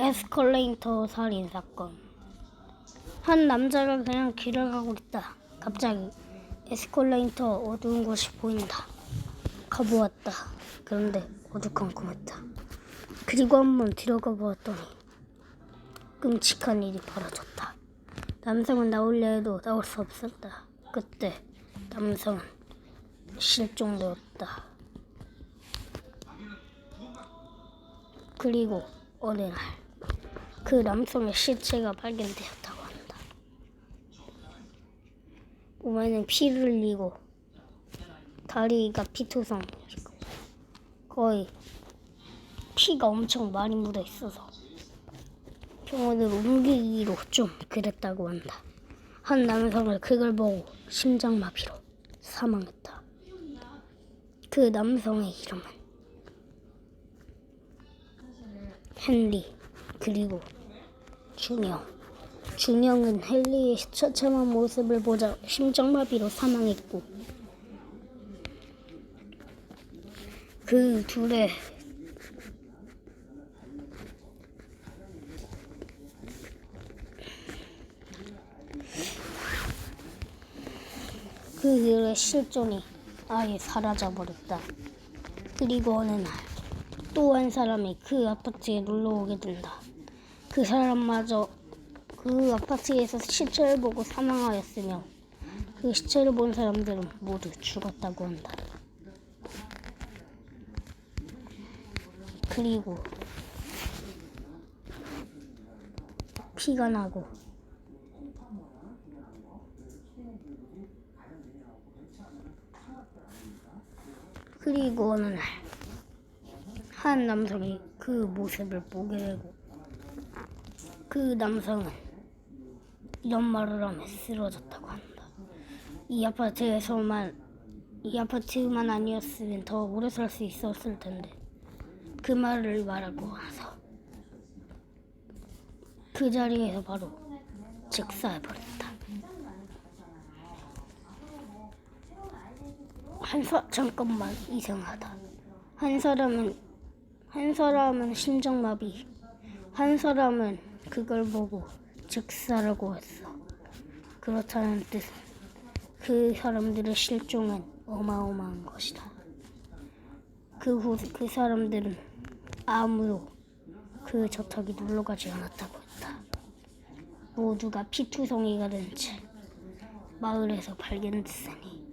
에스컬레이터 살인 사건. 한 남자가 그냥 길을 가고 있다. 갑자기 에스컬레이터 어두운 곳이 보인다. 가보았다. 그런데 어두컴컴했다. 그리고 한번 들어가 보았더니 끔찍한 일이 벌어졌다. 남성은 나올려 해도 나올 수 없었다. 그때 남성은 실종되었다. 그리고 어느 날 그 남성의 시체가 발견되었다고 한다. 몸에는 피를 흘리고 다리가 피투성이고 거의 피가 엄청 많이 묻어 있어서 병원으로 옮기기로 좀 그랬다고 한다. 한 남성을 그걸 보고 심장마비로 사망했다. 그 남성의 이름은 헨리 그리고 준영. 준영은 헨리의 처참한 모습을 보자 심장마비로 사망했고 그 둘의 그 둘의 실존이 아예 사라져 버렸다. 그리고 어느 날 또 한 사람이 그 아파트에 놀러 오게 된다. 그 사람마저 그 아파트에서 시체를 보고 사망하였으며 그 시체를 본 사람들은 모두 죽었다고 한다. 그리고 피가 나고 그리고 어느 날 한 남성이 그 모습을 보게 되고 그 남성은 이런 말을 하며 쓰러졌다고 한다. 이 아파트에서만 이 아파트만 아니었으면 더 오래 살 수 있었을 텐데 그 말을 말하고 나서 그 자리에서 바로 즉사해버렸다. 한 사, 잠깐만 이상하다. 한 사람은 한 사람은 심장마비, 한 사람은 그걸 보고 즉사라고 했어. 그렇다는 뜻은 그 사람들의 실종은 어마어마한 것이다. 그 후 그 사람들은 아무도 그 저택에 놀러 가지 않았다고 했다. 모두가 피투성이가 된 채 마을에서 발견됐으니